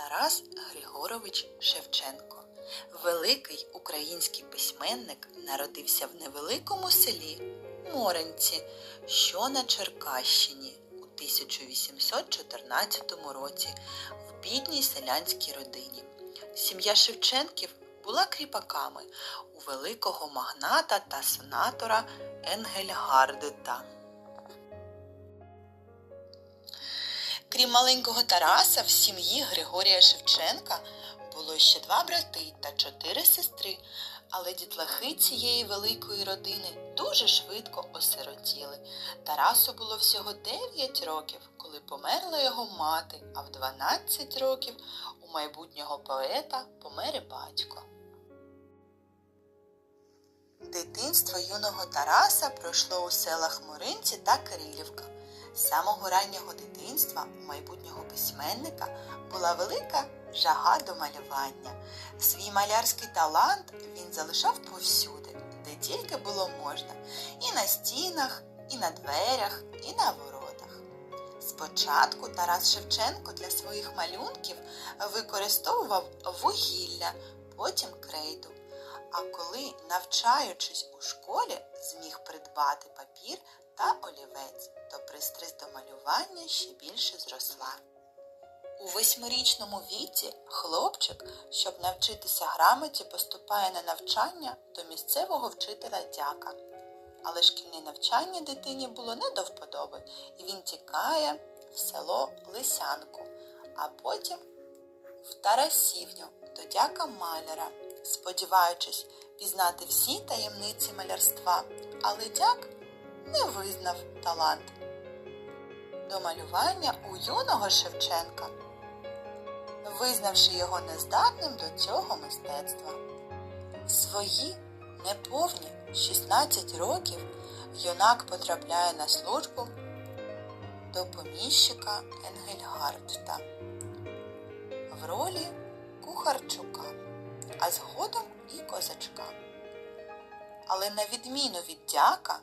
Тарас Григорович Шевченко. Великий український письменник народився в невеликому селі Моренці, що на Черкащині у 1814 році в бідній селянській родині. Сім'я Шевченків була кріпаками у великого магната та сенатора Енгельгардета. Крім маленького Тараса, в сім'ї Григорія Шевченка було ще два брати та чотири сестри, але дітлахи цієї великої родини дуже швидко осиротіли. Тарасу було всього 9 років, коли померла його мати, а в 12 років у майбутнього поета помер батько. Дитинство юного Тараса пройшло у селах Моринці та Кирилівка. З самого раннього дитинства у майбутнього письменника була велика жага до малювання. Свій малярський талант він залишав повсюди, де тільки було можна, і на стінах, і на дверях, і на воротах. Спочатку Тарас Шевченко для своїх малюнків використовував вугілля, потім крейду. А коли, навчаючись у школі, зміг придбати папір та олівець, то пристрасть до малювання ще більше зросла. У восьмирічному віці хлопчик, щоб навчитися грамоті, поступає на навчання до місцевого вчителя дяка. Але шкільне навчання дитині було не до вподоби, і він тікає в село Лисянку, а потім в Тарасівню до дяка маляра, сподіваючись пізнати всі таємниці малярства, але дяк не визнав талант. До малювання у юного Шевченка, визнавши його нездатним до цього мистецтва. Свої неповні 16 років юнак потрапляє на службу до поміщика Енгельгардта в ролі кухарчука, а згодом і козачка. Але на відміну від дяка,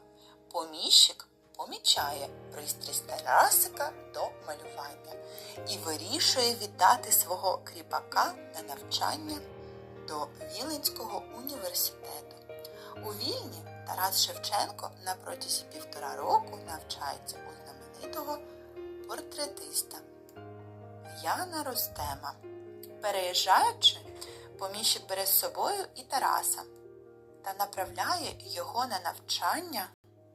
поміщик помічає пристрасть Тарасика до малювання і вирішує віддати свого кріпака на навчання до Віленського університету. У Вільні Тарас Шевченко на протязі півтора року навчається у знаменитого портретиста Яна Ростема. Переїжджаючи, поміщик бере з собою і Тараса та направляє його на навчання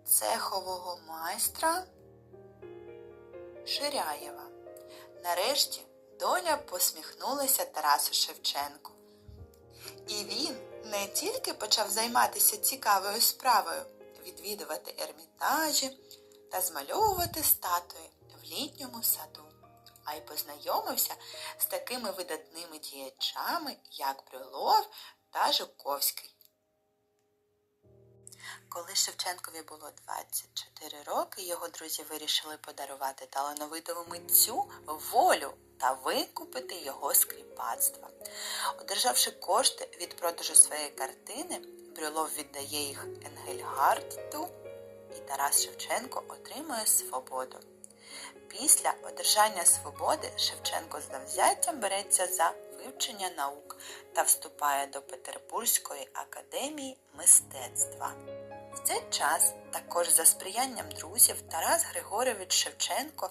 цехового майстра Ширяєва. Нарешті доля посміхнулася Тарасу Шевченку. І він не тільки почав займатися цікавою справою, відвідувати ермітажі та змальовувати статуї в літньому саду, а й познайомився з такими видатними діячами, як Брюлов та Жуковський. Коли Шевченкові було 24 роки, його друзі вирішили подарувати талановитому митцю волю та викупити його з кріпацтва. Одержавши кошти від продажу своєї картини, Брюлов віддає їх Енгельгардту, і Тарас Шевченко отримує свободу. Після одержання свободи Шевченко з завзяттям береться за вивчення наук та вступає до Петербурзької академії мистецтва. В цей час, також за сприянням друзів, Тарас Григорович Шевченко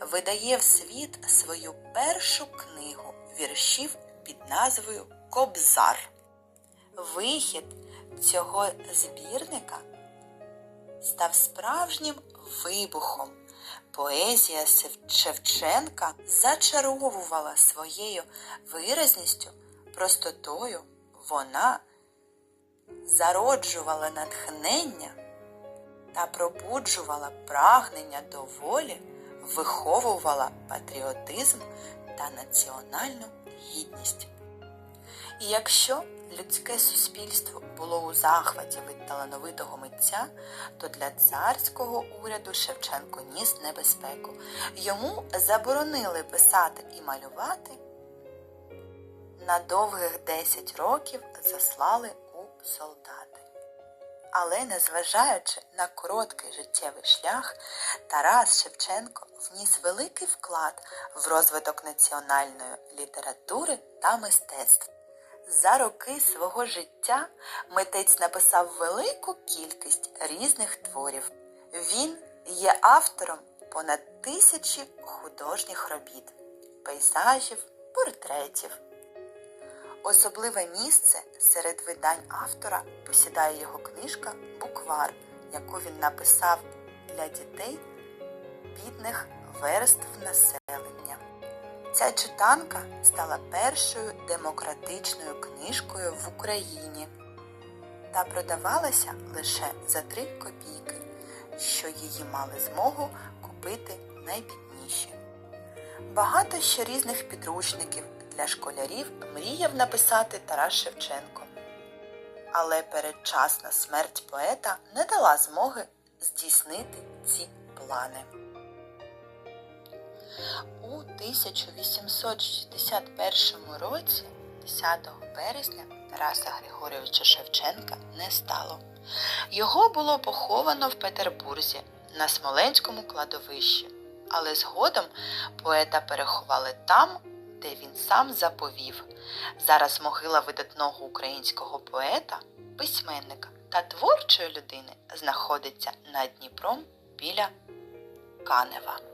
видає в світ свою першу книгу віршів під назвою Кобзар. Вихід цього збірника став справжнім вибухом. Поезія Шевченка зачаровувала своєю виразністю, простотою. Вона зароджувала натхнення та пробуджувала прагнення до волі, виховувала патріотизм та національну гідність. І якщо людське суспільство було у захваті від талановитого митця, то для царського уряду Шевченко ніс небезпеку. Йому заборонили писати і малювати. На довгих 10 років заслали у солдати. Але незважаючи на короткий життєвий шлях, Тарас Шевченко вніс великий вклад в розвиток національної літератури та мистецтв. За роки свого життя митець написав велику кількість різних творів. Він є автором понад тисячі художніх робіт, пейзажів, портретів. Особливе місце серед видань автора посідає його книжка Буквар, яку він написав для дітей бідних верств населення. Ця читанка стала першою демократичною книжкою в Україні та продавалася лише за 3 копійки, що її мали змогу купити найбідніші. Багато ще різних підручників для школярів мріяв написати Тарас Шевченко. Але передчасна смерть поета не дала змоги здійснити ці плани. У 1861 році, 10 березня, Тараса Григорьовича Шевченка не стало. Його було поховано в Петербурзі на Смоленському кладовищі, але згодом поета переховали там, де він сам заповів. Зараз могила видатного українського поета, письменника та творчої людини знаходиться над Дніпром біля Канева.